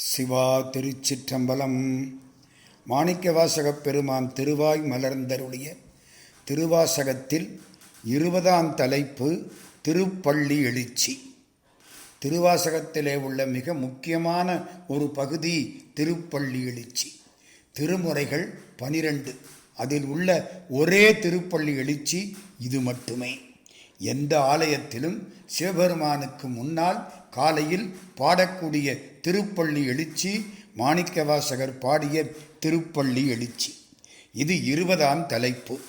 சிவா திருச்சிற்றம்பலம். மாணிக்கவாசகப் பெருமான் திருவாய் மலர்ந்தருடைய திருவாசகத்தில் இருபதாம் தலைப்பு திருப்பள்ளி எழுச்சி. திருவாசகத்திலே உள்ள மிக முக்கியமான ஒரு பகுதி திருப்பள்ளி எழுச்சி. திருமுறைகள் பனிரெண்டு. அதில் உள்ள ஒரே திருப்பள்ளி எழுச்சி இது மட்டுமே. எந்த ஆலயத்திலும் சிவபெருமானுக்கு முன்னால் காலையில் பாடக்கூடிய திருப்பள்ளி எழுச்சி மாணிக்கவாசகர் பாடிய திருப்பள்ளி எழுச்சி. இது இருபதாம் தலைப்பு.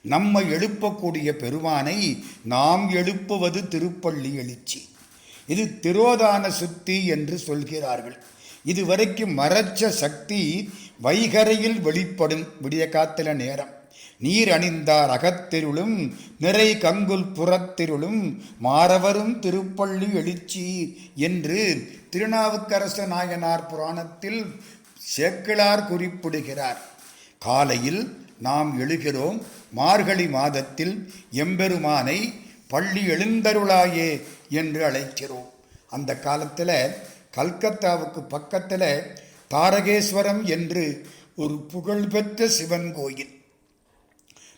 நம்மை எழுப்பக்கூடிய பெருமானை நாம் எழுப்புவது திருப்பள்ளி எழுச்சி. இது திரோதான சுத்தி என்று சொல்கிறார்கள். இதுவரைக்கும் மறைச்ச சக்தி வைகரையில் வெளிப்படும். விடிய காத்தில நேரம். நீர் அணிந்தார் அகத்திருளும் நிறை கங்குல் புறத்திருளும் மாறவரும் திருப்பள்ளி எழுச்சி என்று திருநாவுக்கரச நாயனார் புராணத்தில் சேக்கிழார் குறிப்பிடுகிறார். காலையில் நாம் எழுகிறோம் மார்கழி மாதத்தில் எம்பெருமானை பள்ளி எழுந்தருளாயே என்று அழைக்கிறோம். அந்த காலத்தில் கல்கத்தாவுக்கு பக்கத்தில் தாரகேஸ்வரம் என்று ஒரு புகழ்பெற்ற சிவன் கோயில்.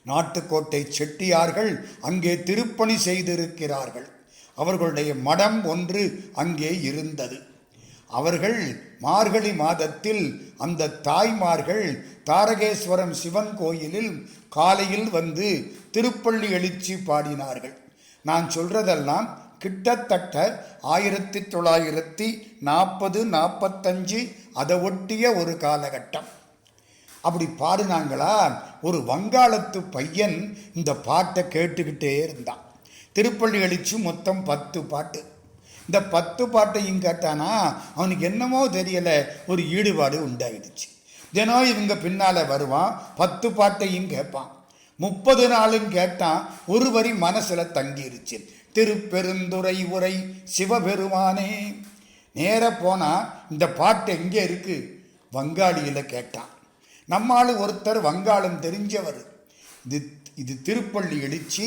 நாட்டுக்கோட்டை செட்டியார்கள் அங்கே திருப்பணி செய்திருக்கிறார்கள். அவர்களுடைய மடம் ஒன்று அங்கே இருந்தது. அவர்கள் மார்கழி மாதத்தில் அந்த தாய்மார்கள் தாரகேஸ்வரம் சிவன் கோயிலில் காலையில் வந்து திருப்பள்ளி எழுச்சி பாடினார்கள். நான் சொல்றதெல்லாம் கிட்டத்தட்ட ஆயிரத்தி தொள்ளாயிரத்தி நாற்பது நாற்பத்தஞ்சு அதை ஒட்டிய ஒரு காலகட்டம். அப்படி பாடினாங்களா? ஒரு வங்காளத்து பையன் இந்த பாட்டை கேட்டுக்கிட்டே இருந்தான். திருப்பள்ளி அழிச்சு மொத்தம் பத்து பாட்டு. இந்த பத்து பாட்டையும் கேட்டானா அவனுக்கு என்னமோ தெரியலை ஒரு ஈடுபாடு உண்டாயிடுச்சு. தினம் இவங்க பின்னால் வருவான் பத்து பாட்டையும் கேட்பான். முப்பது நாளும் கேட்டான் ஒரு வரி மனசில் தங்கிருச்சு. திருப்பெருந்துரை உரை சிவபெருமானே. நேர போனா இந்த பாட்டு எங்கே இருக்கு? வங்காளியில் கேட்டான். நம்மால் ஒருத்தர் வங்காளம் தெரிஞ்சவர். இது இது திருப்பள்ளி எழுச்சி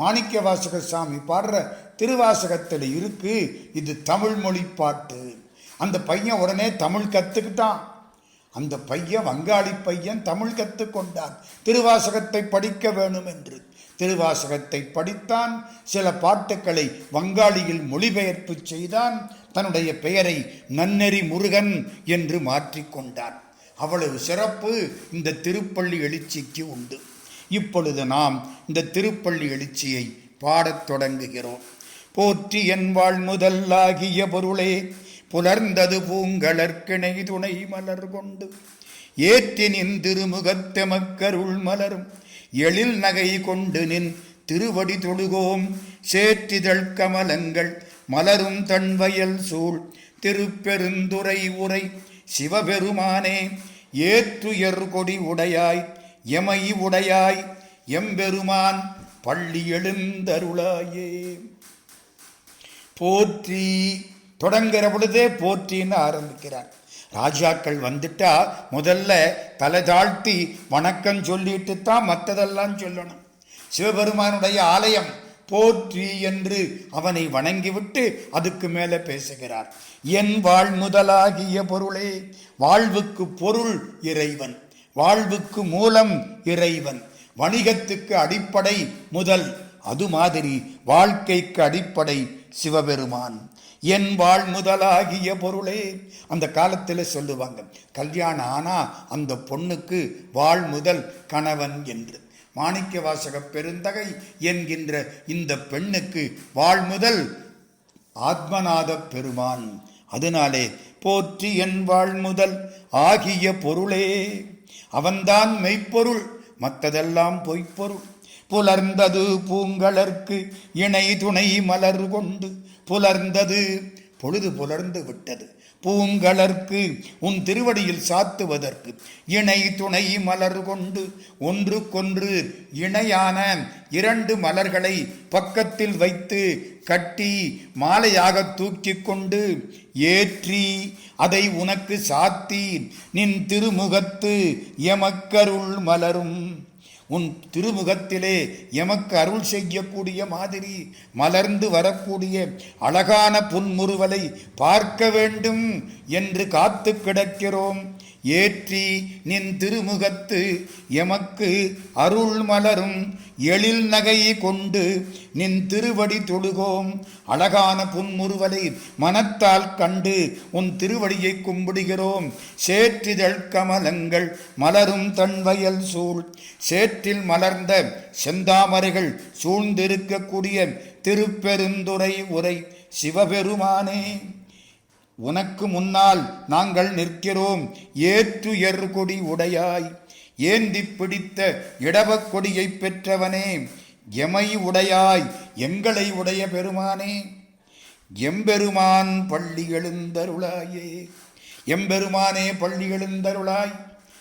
மாணிக்க வாசக சாமி பாடுற திருவாசகத்தில் இருக்கு இது தமிழ் மொழி பாட்டு. அந்த பையன் உடனே தமிழ் கற்றுக்கிட்டான் அந்த பையன் வங்காளி பையன் தமிழ் கற்றுக்கொண்டான் திருவாசகத்தை படிக்க வேணும் என்று திருவாசகத்தை படித்தான். சில பாட்டுக்களை வங்காளியில் மொழிபெயர்ப்பு செய்தான். தன்னுடைய பெயரை நன்னெறி முருகன் என்று மாற்றிக்கொண்டான் அவ்வளவு சிறப்பு இந்த திருப்பள்ளி எழுச்சிக்கு உண்டு. இப்பொழுது நாம் இந்த திருப்பள்ளி எழுச்சியை பாடத் தொடங்குகிறோம். போற்றி என் வாழ் முதல்லாகிய பொருளே புலர்ந்தது பூங்கலற்கிணை துணை மலர் கொண்டு. ஏற்றி நின் திருமுகத்தெமக்கருள் மலரும் எழில் நகை கொண்டு நின் திருவடி தொழுகோம். சேற்றிதழ் கமலங்கள் மலரும் தன்வயல் சூழ் திருப்பெருந்துரை உரை சிவபெருமானே ஏற்றுயர் கொடி உடையாய் எமை உடையாய் எம்பெருமான் பள்ளி எழுந்தருளாயே. போற்றி தொடங்குற பொழுதே போற்றின்னு ஆரம்பிக்கிறார். ராஜாக்கள் வந்துட்டா முதல்ல தலை தாழ்த்தி வணக்கம் சொல்லிட்டு தான் மற்றதெல்லாம் சொல்லணும். சிவபெருமானுடைய ஆலயம் போற்றி என்று அவனை வணங்கிவிட்டு அதுக்கு மேலே பேசுகிறார். என் வாழ் முதலாகிய பொருளே வாழ்வுக்கு பொருள் இறைவன். வாழ்வுக்கு மூலம் இறைவன். வணிகத்துக்கு அடிப்படை முதல் அது மாதிரி வாழ்க்கைக்கு அடிப்படை சிவபெருமான். என் வாழ் முதலாகிய பொருளே அந்த காலத்தில் சொல்லுவாங்க கல்யாணம் ஆனா அந்த பொண்ணுக்கு வாழ் முதல் கணவன் என்று. மாணிக்க வாசக பெருந்தகை என்கின்ற இந்த பெண்ணுக்கு வாழ்முதல் ஆத்மநாத பெருமான். அதனாலே போற்றி என் வாழ்முதல் ஆகிய பொருளே. அவன்தான் மெய்ப்பொருள் மற்றதெல்லாம் பொய்ப்பொருள். புலர்ந்தது பூங்கலர்க்கு இணை துணை மலர் கொண்டு புலர்ந்தது பொழுது புலர்ந்து விட்டது. பூங்கலர்க்கு உன் திருவடியில் சாத்துவதற்கு இணை துணை மலர் கொண்டு ஒன்றுக்கொன்று இணையான இரண்டு மலர்களை பக்கத்தில் வைத்து கட்டி மாலையாக தூக்கி கொண்டு ஏற்றி அதை உனக்கு சாத்தி நின் திருமுகத்து எமக்கருள் மலரும். உன் திருமுகத்திலே எமக்கு அருள் செய்யக்கூடிய மாதிரி மலர்ந்து வரக்கூடிய அழகான புன்முறுவலை பார்க்க வேண்டும் என்று காத்து கிடக்கிறோம். ஏற்றி நின் திருமுகத்து எமக்கு அருள் மலரும் எழில் நகை கொண்டு நின் திருவடி தொழுகோம். அழகான புன்முறுவலை மனத்தால் கண்டு உன் திருவடியை கும்பிடுகிறோம். சேற்றிதழ் கமலங்கள் மலரும் தன்வயல் சூழ். சேற்றில் மலர்ந்த செந்தாமரைகள் சூழ்ந்திருக்கக்கூடிய திருப்பெருந்துறை உரை. சிவபெருமானே. உனக்கு முன்னால் நாங்கள் நிற்கிறோம். ஏற்று கொடி உடையாய். ஏந்தி பிடித்த இடவக் கொடியை பெற்றவனே எமை உடையாய். எங்களை உடைய பெருமானே எம்பெருமான் பள்ளி எழுந்தருளாயே. எம்பெருமானே பள்ளி எழுந்தருளாய்.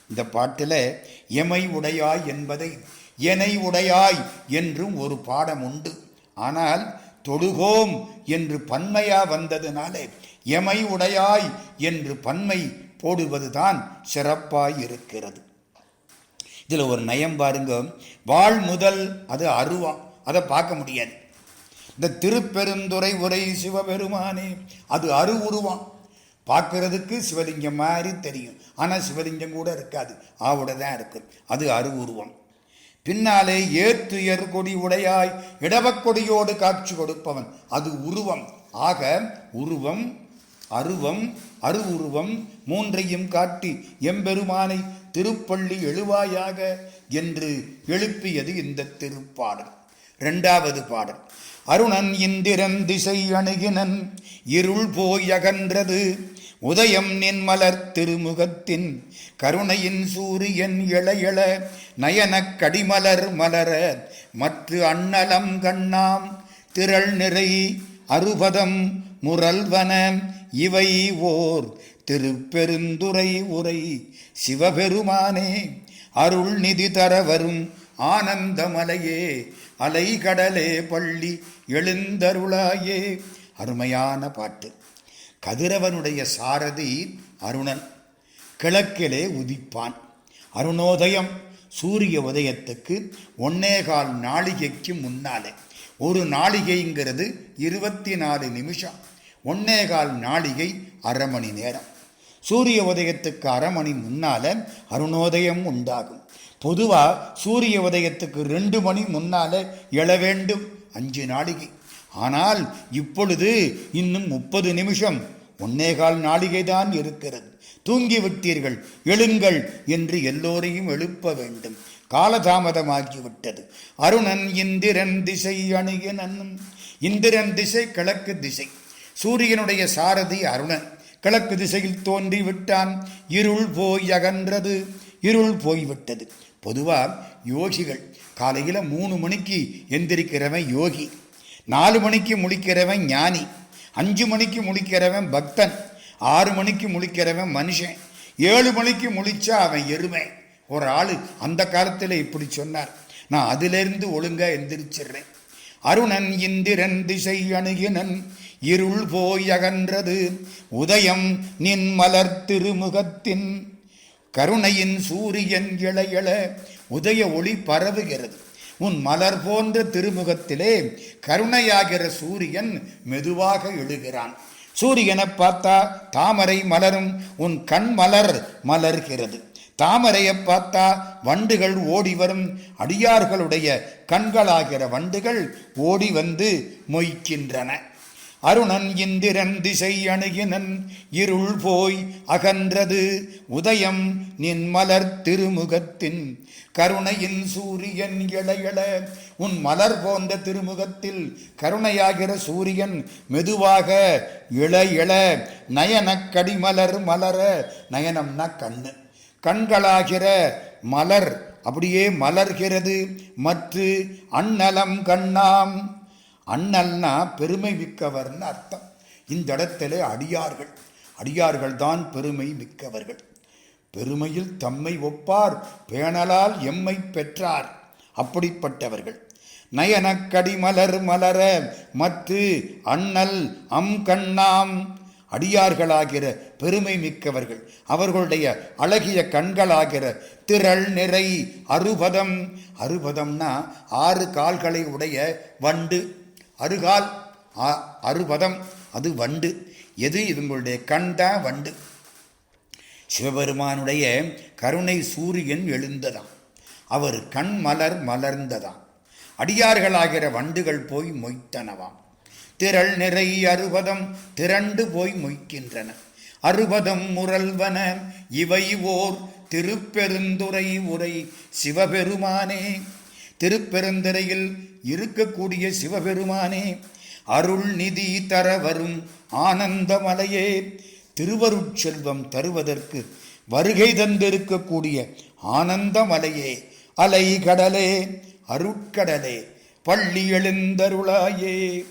இந்த பாட்டில் எமை உடையாய் என்பதை எனை உடையாய் என்றும் ஒரு பாடம் உண்டு ஆனால் தொடுகோம் என்று பன்மையா வந்ததுனாலே எமை உடையாய் என்று பன்மை போடுவதுதான் சிறப்பாய் இருக்கிறது இதில் ஒரு நயம் பாருங்க. வாழ் முதல் அது அருவம் அதை பார்க்க முடியாது. இந்த திருப்பெருந்துறை உரை சிவபெருமானே அது அரு உருவான் பார்க்கறதுக்கு சிவலிங்கம் மாதிரி தெரியும். ஆனால் சிவலிங்கம் கூட இருக்காது. ஆவோட தான் இருக்கும் அது அரு உருவம். பின்னாலே ஏத்துயர் கொடி உடையாய் இடவக்கொடியோடு காட்சி கொடுப்பவன். அது உருவம். ஆக உருவம் அருவம் அருவுருவம் மூன்றையும் காட்டி எம்பெருமானை திருப்பள்ளி எழுவாயாக என்று எழுப்பியது இந்த திருப்பாடல். இரண்டாவது பாடல். அருணன் இந்திரன் திசை அணுகினன் இருள் போய் அகன்றது. உதயம் நின் மலர் திருமுகத்தின் கருணையின் சூரியன் இளையள நயனக் கடிமலர் மலர மற்ற அண்ணலம் கண்ணாம் திரள் நிறை அறுபதம் முரல்வன இவை ஓர் திருப்பெருந்துரை உரை. சிவபெருமானே அருள் நிதி தர வரும் ஆனந்தமலையே அலைகடலே பள்ளி எழுந்தருளாயே. அருமையான பாட்டு. கதிரவனுடைய சாரதி அருணன். கிழக்கிலே உதிப்பான். அருணோதயம் சூரிய உதயத்துக்கு ஒன்னேகால் நாளிகைக்கு முன்னாலே. ஒரு நாளிகைங்கிறது இருபத்தி நாலு நிமிஷம். ஒன்னேகால் நாளிகை அரை மணி நேரம். சூரிய உதயத்துக்கு அரை மணி முன்னால அருணோதயம் உண்டாகும். பொதுவாக சூரிய உதயத்துக்கு ரெண்டு மணி முன்னால எழ வேண்டும் அஞ்சு நாளிகை ஆனால் இப்பொழுது இன்னும் முப்பது நிமிஷம் ஒன்னேகால் நாளிகை தான் இருக்கிறது. தூங்கிவிட்டீர்கள் எழுங்கள் என்று எல்லோரையும் எழுப்ப வேண்டும். காலதாமதமாகிவிட்டது அருணன் இந்திரன் திசை அணுகினன் இந்திரன் திசை கிழக்கு திசை. சூரியனுடைய சாரதி அருணன். கிழக்கு திசையில் தோன்றி விட்டான். இருள் போய் அகன்றது. இருள் போய்விட்டது பொதுவாக யோகிகள் காலையில் மூணு மணிக்கு எந்திரிக்கிறவன் யோகி. நாலு மணிக்கு முழிக்கிறவன் ஞானி. அஞ்சு மணிக்கு முழிக்கிறவன் பக்தன். ஆறு மணிக்கு முழிக்கிறவன் மனுஷன். ஏழு மணிக்கு முழிச்சா அவன் எருமை. ஒரு ஆள் அந்த காலத்தில் இப்படி சொன்னார். நான் அதிலிருந்து ஒழுங்காக எந்திரிச்சிடுறேன். அருணன் இந்திரன் திசை அணுகினன். இருள் போய் அகன்றது. உதயம் நின் மலர் திருமுகத்தின் கருணையின் சூரியன் இளையள உதய ஒளி பரவுகிறது. உன் மலர் போன்ற திருமுகத்திலே கருணையாகிற சூரியன் மெதுவாக எழுகிறான். சூரியனை பார்த்தா தாமரை மலரும் உன் கண் மலர் மலர்கிறது. தாமரையை பார்த்தா வண்டுகள் ஓடி வரும் அடியார்களுடைய கண்களாகிற வண்டுகள் ஓடி வந்து மொய்க்கின்றன. அருணன் இந்திரன் திசை அணுகினன் இருள் போய் அகன்றது உதயம் நின் மலர் திருமுகத்தின். கருணையின் சூரியன் இளையள உன் மலர் போன்ற திருமுகத்தில் கருணையாகிற சூரியன் மெதுவாக இளையள நயனக்கடி மலர் மலர நயனம்னா கண்ணு. கண்களாகிற மலர் அப்படியே மலர்கிறது. மற்ற அன்னலம் கண்ணாம் அண்ணல்னா பெருமை மிக்கவர்னு அர்த்தம். இந்த இடத்துல அடியார்கள். அடியார்கள் தான் பெருமை மிக்கவர்கள். பெருமையில் தம்மை ஒப்பார் பேணலால் எம்மை பெற்றார். அப்படிப்பட்டவர்கள். நயனக்கடி மலர் மலர மத்து அண்ணல் அம் கண்ணாம். அடியார்களாகிற பெருமை மிக்கவர்கள். அவர்களுடைய அழகிய கண்களாகிற திரள் நிறை அறுபதம் அறுபதம்னா ஆறு கால்களை உடைய வண்டு. அருகால் அறுபதம் அது வண்டு. எது இவங்களுடைய கண் தான் வண்டு? சிவபெருமானுடைய கருணை சூரியன் எழுந்ததாம். அவர் கண் மலர் மலர்ந்ததாம். அடியார்களாகிற வண்டுகள் போய் மொய்த்தனவாம். திரள் நிறை அறுபதம் திரண்டு போய் மொய்க்கின்றன. அறுபதம் முரல்வன இவை ஓர் திருப்பெருந்துறை உரை. சிவபெருமானே திருப்பெருந்துறையில் இருக்கக்கூடிய சிவபெருமானே அருள் நிதி தர வரும் ஆனந்தமலையே திருவருட்செல்வம் தருவதற்கு வருகை தந்திருக்கக்கூடிய ஆனந்தமலையே அலை கடலே அருட்கடலே பள்ளி எழுந்தருளாயே.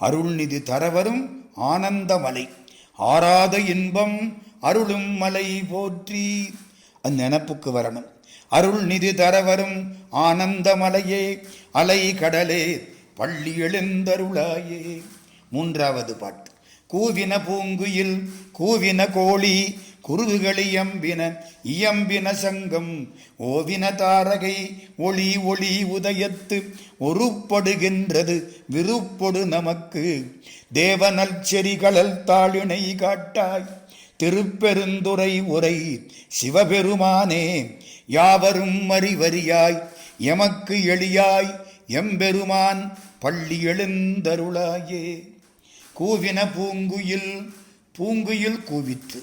அருள்நிதி தரவரும் ஆனந்தமலை ஆராத இன்பம் அருளும் மலை போற்றி. அந்த நினப்புக்கு வரணும். அருள்நிதி தரவரும் ஆனந்தமலையே அலை கடலே பள்ளி எழுந்தருளாயே. மூன்றாவது பாட்டு. கூவின பூங்குயில் கூவின கோழி குருதுகள் இயம்பின இயம்பின சங்கம். ஓவின தாரகை ஒளி ஒளி உதயத்து ஒருப்படுகின்றது விருப்பொடு நமக்கு. தேவனல் செறிகளல் தாளினை காட்டாய். திருப்பெருந்துறை உரை சிவபெருமானே யாவரும் அறிவறியாய் எமக்கு எளியாய் எம்பெருமான் பள்ளி எழுந்தருளாயே. கூவின பூங்குயில் பூங்குயில் கூவிற்று.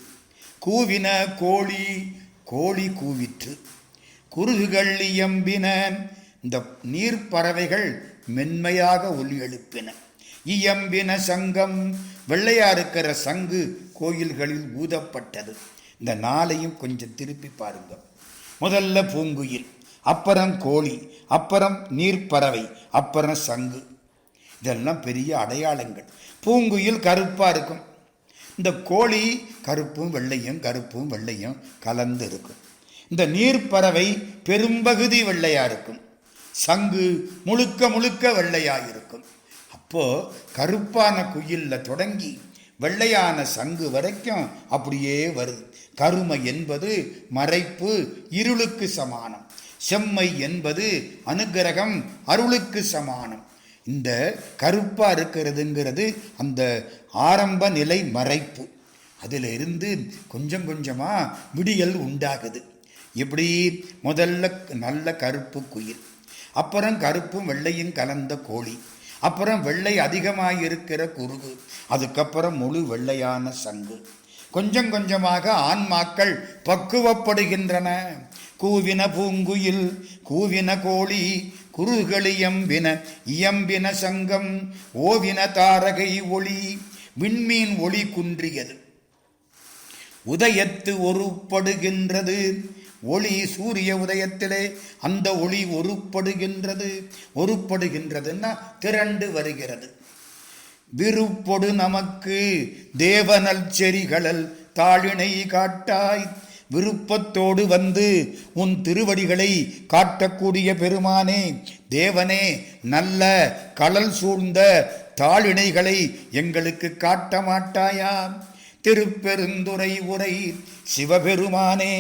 கூவின கோழி கோழி கூவிற்று. குருகுகள் இயம்பின இந்த நீர்ப்பறவைகள் மென்மையாக ஒலி எழுப்பின. இயம்பின சங்கம் வெள்ளையா இருக்கிற சங்கு கோயில்களில் ஊதப்பட்டது. இந்த நாளையும் கொஞ்சம் திருப்பி பாருங்க முதல்ல பூங்குயில் அப்புறம் கோழி அப்புறம் நீர்ப்பறவை அப்புறம் சங்கு. இதெல்லாம் பெரிய அடையாளங்கள். பூங்குயில் கருப்பாக இருக்கும். இந்த கோழி கருப்பும் வெள்ளையும் கருப்பும் வெள்ளையும் கலந்து இருக்கும். இந்த நீர்ப்பறவை பெரும்பகுதி வெள்ளையாக இருக்கும். சங்கு முழுக்க முழுக்க வெள்ளையாக இருக்கும். அப்போது கருப்பான குயிலில் தொடங்கி வெள்ளையான சங்கு வரைக்கும் அப்படியே வருது. கருமை என்பது மறைப்பு இருளுக்கு சமானம். செம்மை என்பது அனுக்கிரகம் அருளுக்கு சமானம். இந்த கருப்பா இருக்கிறதுங்கிறது அந்த ஆரம்ப நிலை மறைப்பு. அதில் இருந்து கொஞ்சம் கொஞ்சமா விடியல் உண்டாகுது. எப்படி முதல்ல நல்ல கருப்பு குயில் அப்புறம் கருப்பும் வெள்ளையும் கலந்த கோழி. அப்புறம் வெள்ளை அதிகமாக இருக்கிற குருகு. அதுக்கப்புறம் முழு வெள்ளையான சங்கு. கொஞ்சம் கொஞ்சமாக ஆன்மாக்கள் பக்குவப்படுகின்றன. கூவின பூங்குயில் கூவின கோழி குருகளி இயம்பின இயம்பின சங்கம் ஓவின தாரகை ஒளி விண்மீன் ஒளி குன்றியது. உதயத்து ஒருப்படுகின்றது. ஒளி சூரிய உதயத்திலே அந்த ஒளி ஒருப்படுகின்றது. ஒருப்படுகின்றதுன்னா திரண்டு வருகிறது. விருப்பொடு நமக்கு தேவனல் செறிகளல் தாளினை காட்டாய். விருப்பத்தோடு வந்து உன் திருவடிகளை காட்டக்கூடிய பெருமானே தேவனே நல்ல கடல் சூழ்ந்த தாளிணைகளை எங்களுக்கு காட்ட மாட்டாயா? திருப்பெருந்துரை உரை சிவபெருமானே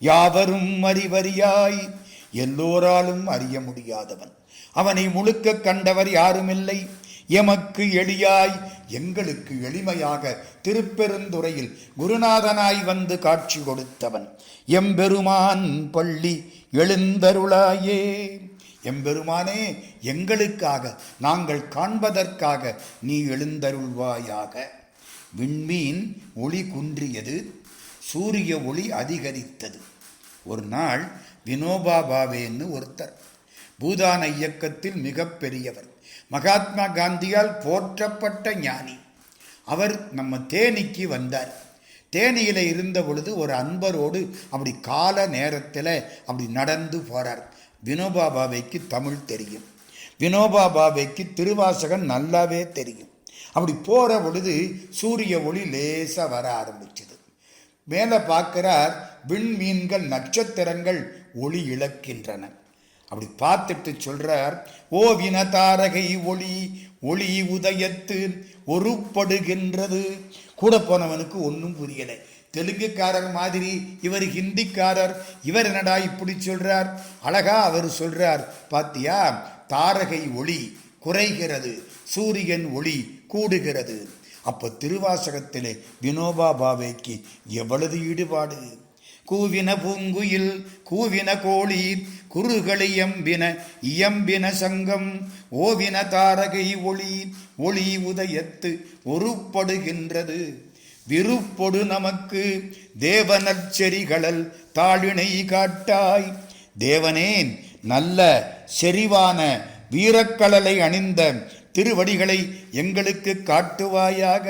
யாவரும் அறிவறியாய். எல்லோராலும் அறிய முடியாதவன். அவனை முழுக்க கண்டவர் யாருமில்லை. எமக்கு எளியாய். எங்களுக்கு எளிமையாக திருப்பெருந்துறையில் குருநாதனாய் வந்து காட்சி கொடுத்தவன். எம்பெருமான் பள்ளி எழுந்தருளாயே. எம்பெருமானே எங்களுக்காக நாங்கள் காண்பதற்காக நீ எழுந்தருள்வாயாக. விண்மீன் ஒளி குன்றியது சூரிய ஒளி அதிகரித்தது. ஒரு நாள் வினோபா பாவேன்னு ஒருத்தர் பூதான இயக்கத்தில் மிகப்பெரியவர் மகாத்மா காந்தியால் போற்றப்பட்ட ஞானி. அவர் நம்ம தேனிக்கு வந்தார். தேனியில் இருந்த பொழுது ஒரு அன்பரோடு அப்படி கால நேரத்தில் அப்படி நடந்து போகிறார் வினோபா பாவேக்கு தமிழ் தெரியும். வினோபா பாவேக்கு திருவாசகன் நல்லாவே தெரியும். அப்படி போகிற பொழுது சூரிய ஒளி லேசாக வர ஆரம்பிச்சது. மேலே பார்க்கிறார் விண்மீன்கள் நட்சத்திரங்கள் ஒளி இழக்கின்றன. அப்படி பார்த்துட்டு சொல்றார் ஓவின தாரகை ஒளி ஒளி உதயத்து ஒருப்படுகின்றது. கூட போனவனுக்கு ஒன்றும் புரியலை. தெலுங்குக்காரர் மாதிரி இவர் ஹிந்திக்காரர் இவர் என்னடா இப்படி சொல்றார்? அழகா அவர் சொல்றார் பாத்தியா தாரகை ஒளி குறைகிறது சூரியன் ஒளி கூடுகிறது. அப்போ திருவாசகத்திலே வினோபா பாவேக்கு எவ்வளவு ஈடுபாடு? கூவின பூங்குயில் கூவின கோழி குறுகளை எம்பின இயம்பின சங்கம் ஓவின தாரகை ஒளி ஒளி உதயத்து ஒருப்படுகின்றது. விருப்பொடு நமக்கு தேவனற்செறிகளல் தாழினை காட்டாய். தேவனேன் நல்ல செறிவான வீரக்கழலை அணிந்த திருவடிகளை எங்களுக்கு காட்டுவாயாக.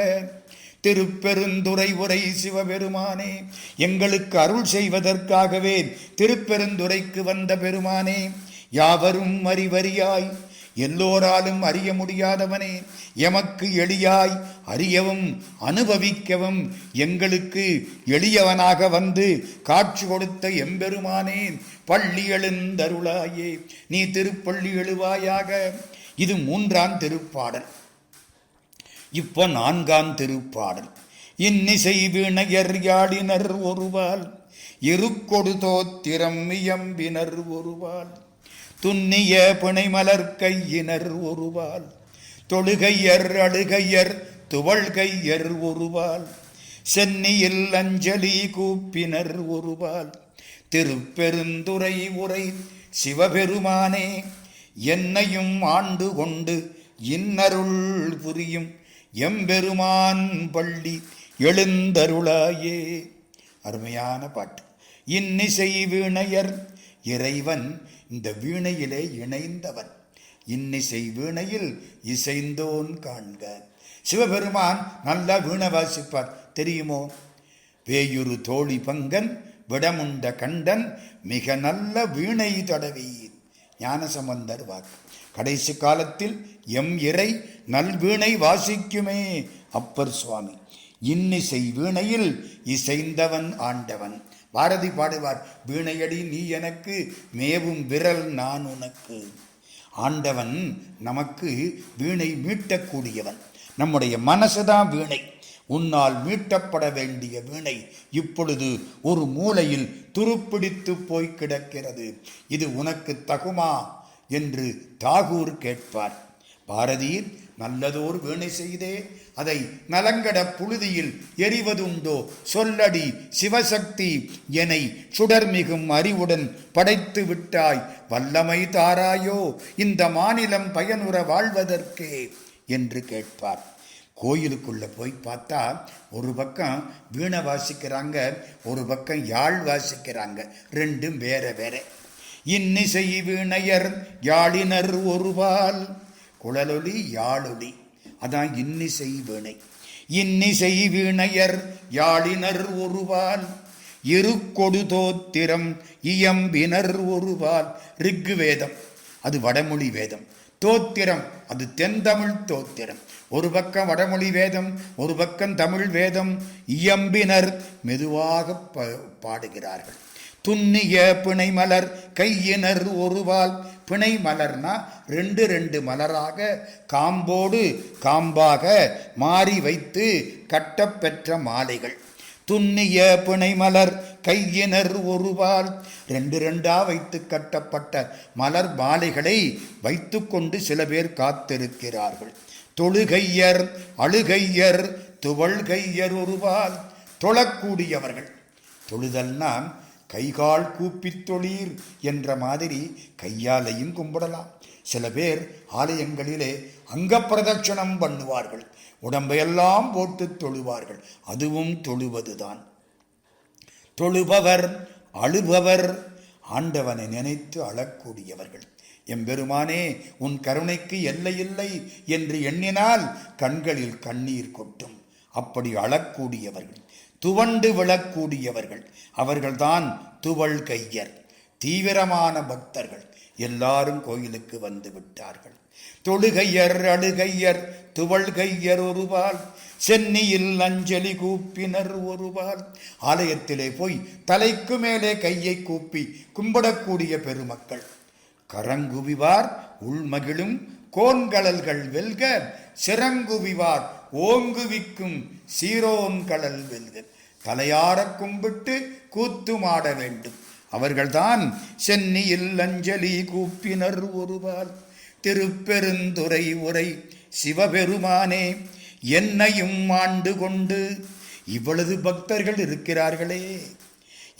திருப்பெருந்துறை உரை சிவபெருமானே எங்களுக்கு அருள் செய்வதற்காகவே திருப்பெருந்துறைக்கு வந்த பெருமானே யாவரும் அறிவறியாய். எல்லோராலும் அறிய முடியாதவனே எமக்கு எளியாய் அறியவும் அனுபவிக்கவும் எங்களுக்கு எளியவனாக வந்து காட்சி கொடுத்த எம்பெருமானே பள்ளி எழுந்தருளாயே. நீ திருப்பள்ளி எழுவாயாக. இது மூன்றாம் திருப்பாடல். இப்போ நான்காம் திருப்பாடல். இன்னிசை வினையர் யாழினர் ஒருவால் இருக்கொடு தோத்திரம் இயம்பினர் ஒருவாள் துன்னிய பிணைமலர் கையினர் ஒருவால் தொழுகையர் அழுகையர் துவள்கையர் ஒருவால் சென்னியில் அஞ்சலி கூப்பினர் ஒருவால் திருப்பெருந்துரை உரை சிவபெருமானே என்னையும் ஆண்டு கொண்டு இன்னருள் புரியும் எம்பெருமான் பள்ளி எழுந்தருளாயே. அருமையான பாட்டு. இன்னிசை வீணையர் இறைவன் இந்த வீணையிலே இணைந்தவன். இன்னிசை வீணையில் இசைந்தோன் காண்க. சிவபெருமான் நல்லா வீணை வாசிப்பார். தெரியுமோ? வேயுரு தோழி பங்கன் விடமுண்ட கண்டன் மிக நல்ல வீணை தடவி. ஞானசம்பந்தர் வாக்கு கடைசி காலத்தில் எம் இறை நல்வீணை வாசிக்குமே. அப்பர் சுவாமி இன்னிசை வீணையில் இசைந்தவன் ஆண்டவன். பாரதி பாடுவார் வீணையடி நீ எனக்கு மேவும் விரல் நான் உனக்கு. ஆண்டவன் நமக்கு வீணை மீட்டக்கூடியவன். நம்முடைய மனசுதான் வீணை. உன்னால் மீட்டப்பட வேண்டிய வீணை இப்பொழுது ஒரு மூலையில் துருப்பிடித்து போய் கிடக்கிறது. இது உனக்கு தகுமா? என்று தாகூர் கேட்பார். பாரதியில் நல்லதோர் வீணை செய்தே அதை நலங்கட புழுதியில் எரிவதுண்டோ சொல்லடி சிவசக்தி என்னை சுடர்மிகும் அறிவுடன் படைத்து விட்டாய். வல்லமை தாராயோ இந்த மாநிலம் பயனுற வாழ்வதற்கே? என்று கேட்பார். கோயிலுக்குள்ளே போய் பார்த்தா ஒரு பக்கம் வீணை வாசிக்கிறாங்க ஒரு பக்கம் யாழ் வாசிக்கிறாங்க. ரெண்டும் வேற வேற. இன்னிசை வீணையர் யாழினர் ஒருவால் குழலொலி யாழொலி அதான் இன்னிசை வீணை. இன்னிசை வீணையர் யாழினர் ஒருவால் இரு கொடுதோத்திரம் இயம்பினர் ஒருவால் ரிக்கு வேதம் அது வடமொழி வேதம். தோத்திரம் அது தென்தமிழ் தோத்திரம். ஒரு பக்கம் வடமொழி வேதம் ஒரு பக்கம் தமிழ் வேதம். இயம்பினர் மெதுவாக பாடுகிறார்கள். துண்ணிய பிணை மலர் கையினர் ஒருவால். பிணை மலர்னா ரெண்டு ரெண்டு மலராக காம்போடு காம்பாக மாறி வைத்து கட்டப்பெற்ற மாலைகள். துண்ணிய பிணை மலர் கையினர் ஒருவால். ரெண்டு ரெண்டா வைத்து கட்டப்பட்ட மலர் மாலைகளை வைத்துக்கொண்டு சில பேர் காத்திருக்கிறார்கள். தொழுகையர் அழுகையர் துவள்கையர் ஒருவால் தொழக்கூடியவர்கள். தொழுதல்னா கைகால் கூப்பி தொழீர் என்ற மாதிரி கையாலையும் கும்பிடலாம். சில பேர் ஆலயங்களிலே அங்க பிரதட்சணம் பண்ணுவார்கள் உடம்பையெல்லாம் போட்டு தொழுவார்கள். அதுவும் தொழுவதுதான். தொழுபவர் அழுபவர் ஆண்டவனை நினைத்து அழக்கூடியவர்கள். எம்பெருமானே உன் கருணைக்கு எல்லையில்லை என்று எண்ணினால் கண்களில் கண்ணீர் கொட்டும். அப்படி அழக்கூடியவர்கள் துவண்டு விழக்கூடியவர்கள் அவர்கள்தான் துவள் கையர் தீவிரமான பக்தர்கள் எல்லாரும் கோயிலுக்கு வந்து விட்டார்கள். தொழுகையர் அழுகையர் துவள்கையர் ஒருவாள் சென்னையில் அஞ்சலி கூப்பினர் ஒருபால் ஆலயத்திலே போய் தலைக்கு மேலே கையை கூப்பி கும்பிடக்கூடிய பெருமக்கள் கரங்குவிவார் உள்மகிழும் கோன்கடல்கள் வெல்க சிறங்குவிவார் ஓங்குவிக்கும் சீரோன்கடல் வெல்க. தலையார கும்பிட்டு கூத்துமாட வேண்டும். அவர்கள்தான் சென்னியில் அஞ்சலி கூப்பினர் ஒருவார். திருப்பெருந்துரை உரை சிவபெருமானே என்னையும் ஆண்டு கொண்டு இவ்வளவு பக்தர்கள் இருக்கிறார்களே.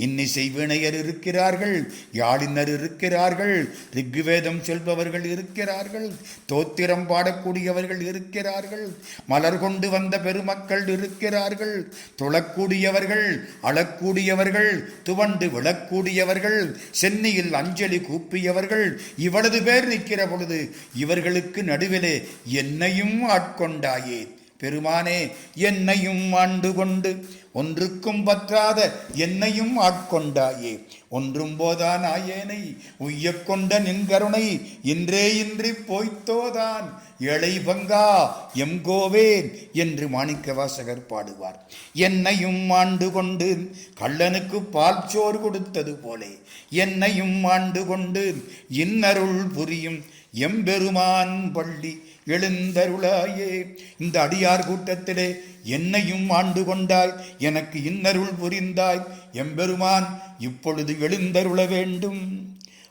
இன்னிசை வினையர் இருக்கிறார்கள் யாழினர் இருக்கிறார்கள் ரிக்குவேதம் சொல்பவர்கள் இருக்கிறார்கள் தோத்திரம் பாடக்கூடியவர்கள் இருக்கிறார்கள் மலர் கொண்டு வந்த பெருமக்கள் இருக்கிறார்கள் துளக்கூடியவர்கள் அழக்கூடியவர்கள் துவண்டு விழக்கூடியவர்கள் சென்னையில் அஞ்சலி கூப்பியவர்கள் இவ்வளவு பேர் நிற்கிற பொழுது இவர்களுக்கு நடுவிலே என்னையும் ஆட்கொண்டாயே. பெருமானே என்னையும் ஆண்டு கொண்டு ஒன்றுக்கும் பற்றாத என்னையும் ஆட்கொண்டாயே. ஒன்றும் போதான் ஆயேனை உய்யக் கொண்ட நின் கருணை இன்றே இன்றி போய்த்தோதான். ஏழை பங்கா எம் கோவேன் என்று மாணிக்க வாசகர் பாடுவார். என்னையும் ஆண்டு கொண்டு கள்ளனுக்கு பால் சோறு கொடுத்தது போலே. என்னையும் ஆண்டு கொண்டு இன்னருள் புரியும் எம்பெருமான் பள்ளி எழுந்தருளாயே. இந்த அடியார் கூட்டத்திலே என்னையும் ஆண்டு கொண்டாய். எனக்கு இன்னருள் புரிந்தாய். எம்பெருமான் இப்பொழுது எழுந்தருள வேண்டும்.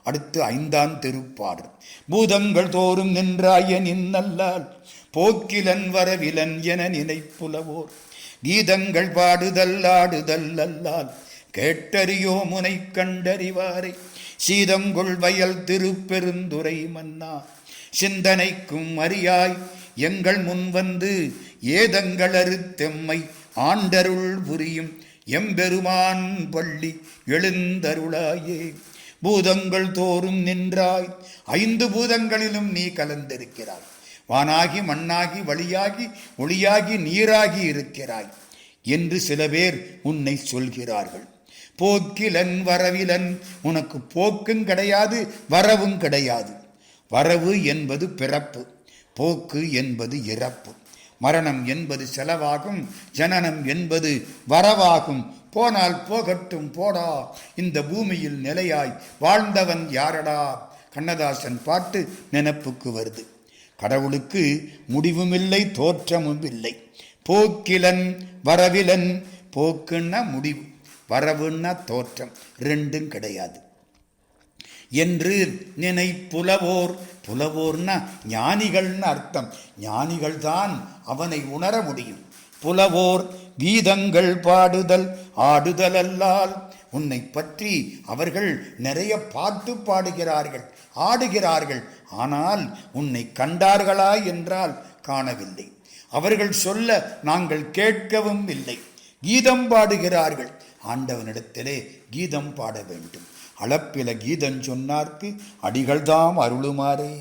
அடுத்து ஐந்தாம் திருப்பாடு பூதங்கள் தோறும் நின்றாய நின்னல்லால் போக்கிலன் வரவிலன் என நினைப்புலவோர். கீதங்கள் பாடுதல் ஆடுதல் அல்லால் கேட்டறியோ முனை கண்டறிவாரை. சீதங்கொள் வயல் திருப்பெருந்துரை மன்னா சிந்தனைக்கும் அறியாய் எங்கள் முன் வந்து ஏதங்களறு ஆண்டருள் புரியும் எம்பெருமான் பள்ளி எழுந்தருளாயே. பூதங்கள் தோறும் நின்றாய். ஐந்து பூதங்களிலும் நீ கலந்திருக்கிறாய். வானாகி மண்ணாகி வழியாகி ஒளியாகி நீராகி இருக்கிறாய் என்று சில பேர் உன்னை சொல்கிறார்கள். போக்கிலன் வரவிலன் உனக்கு போக்கும் கிடையாது வரவும் கிடையாது. வரவு என்பது பிறப்பு போக்கு என்பது இறப்பு. மரணம் என்பது செலவாகும் ஜனனம் என்பது வரவாகும். போனால் போகட்டும் போடா இந்த பூமியில் நிலையாய் வாழ்ந்தவன் யாரடா? கண்ணதாசன் பாட்டு நினப்புக்கு வருது. கடவுளுக்கு முடிவுமில்லை தோற்றமும் இல்லை. போக்கிலன் வரவிலன் போக்குன்னா முடிவு. வரவுன்னா தோற்றம் ரெண்டும் கிடையாது. என்று நினை புலவோர் புலவோர்னா ஞானிகள்னு அர்த்தம். ஞானிகள்தான் அவனை உணர முடியும். புலவோர் கீதங்கள் பாடுதல் ஆடுதல் அல்லால் உன்னை பற்றி அவர்கள் நிறைய பாட்டு பாடுகிறார்கள் ஆடுகிறார்கள். ஆனால் உன்னை கண்டார்களா என்றால் காணவில்லை. அவர்கள் சொல்ல நாங்கள் கேட்கவும் இல்லை. கீதம் பாடுகிறார்கள். ஆண்டவனிடத்திலே கீதம் பாட வேண்டும். அளப்பில கீதம் சொன்னார்க்கு அடிகள்தாம் அருளுமாறே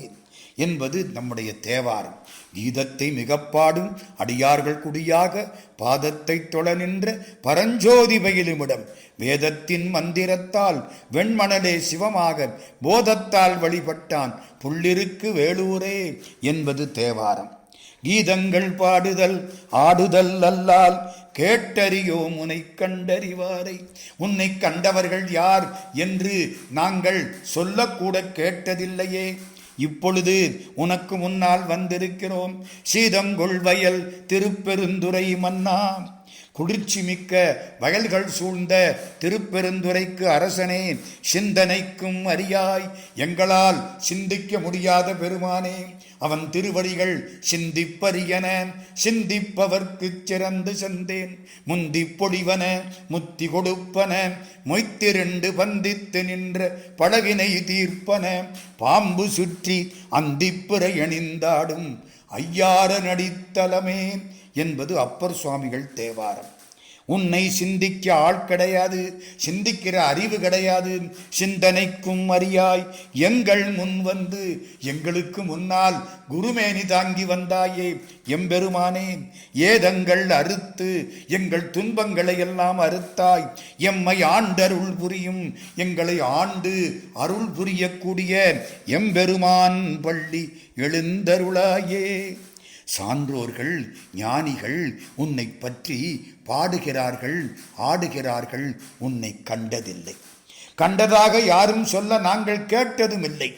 என்பது நம்முடைய தேவாரம். கீதத்தை மிகப்பாடும் அடியார்கள் குடியாக பாதத்தை தொழ நின்ற பரஞ்சோதி பயிலுமிடம் வேதத்தின் மந்திரத்தால் வெண்மணலே சிவமாக போதத்தால் வழிபட்டான் புள்ளிருக்கு வேலூரே என்பது தேவாரம். கீதங்கள் பாடுதல் ஆடுதல் அல்லால் கேட்டறியோ உன்னை கண்டறிவாரை. உன்னை கண்டவர்கள் யார் என்று நாங்கள் சொல்லக்கூட கேட்டதில்லையே. இப்பொழுது உனக்கு முன்னால் வந்திருக்கிறோம். சீதங்கொள் வயல் திருப்பெருந்துறை மன்னா. குளிர்ச்சி மிக்க வயல்கள் சூழ்ந்த திருப்பெருந்துரைக்கு அரசனே சிந்தனைக்கும் அறியாய் எங்களால் சிந்திக்க முடியாத பெருமானே அவன் திருவடிகள் சிந்திப்பரியன. சிந்திப்பவர்க்கு சிறந்து செந்தேன். முந்தி பொழிவன முத்தி கொடுப்பன. மொய்த்திரண்டு பந்தித்து நின்ற படகினை தீர்ப்பன. பாம்பு சுற்றி அந்திப்புரை அணிந்தாடும். ஐயாறு நடித்தலமே என்பது அப்பர் சுவாமிகள் தேவாரம். உன்னை சிந்திக்க ஆள் கிடையாது சிந்திக்கிற அறிவு கிடையாது சிந்தனைக்கும் அறியாய் எங்கள் முன் வந்து எங்களுக்கு முன்னால் குருமேனி தாங்கி வந்தாயே எம்பெருமானே ஏதங்கள் அறுத்து எங்கள் துன்பங்களை எல்லாம் அறுத்தாய் எம்மை ஆண்டருள் புரியும் எங்களை ஆண்டு அருள் புரியக்கூடிய எம்பெருமான் பள்ளி எழுந்தருளாயே. சான்றோர்கள் ஞானிகள் உன்னை பற்றி பாடுகிறார்கள் ஆடுகிறார்கள் உன்னை கண்டதில்லை. கண்டதாக யாரும் சொல்ல நாங்கள் கேட்டதும் இல்லை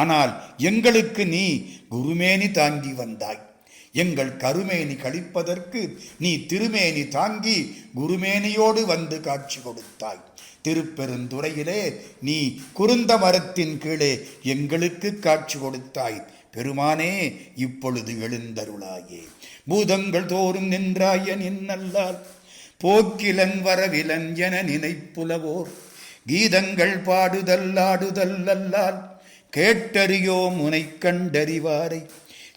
ஆனால் எங்களுக்கு நீ குருமேனி தாங்கி வந்தாய். எங்கள் கருமேனி கழிப்பதற்கு நீ திருமேனி தாங்கி குருமேனியோடு வந்து காட்சி கொடுத்தாய். திருப்பெருந்துறையிலே நீ குருந்த மரத்தின் கீழே எங்களுக்கு காட்சி கொடுத்தாய். பெருமானே இப்பொழுது எழுந்தருளாயே. பூதங்கள் தோறும் நின்றாய நின்னல்லால் போக்கிலன் வரவிலன் என நினைப்புலவோர். கீதங்கள் பாடுதல் ஆடுதல் அல்லால் கேட்டறியோம் உனை கண்டறிவாரை.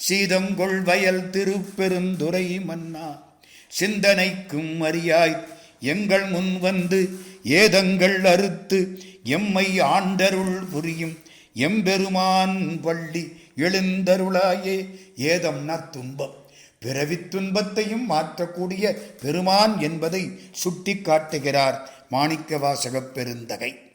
சீதங்கொள் வயல் திருப்பெருந்துரை மன்னா சிந்தனைக்கும் அறியாய். எங்கள் முன் வந்து ஏதங்கள் அறுத்து எம்மை ஆண்டருள் புரியும். எம்பெருமான் வள்ளி எழுந்தருளாயே. ஏதம்னா துன்பம் பிறவி துன்பத்தையும் மாற்றக்கூடிய பெருமான் என்பதை சுட்டி காட்டுகிறார் மாணிக்கவாசகப் பெருந்தகை.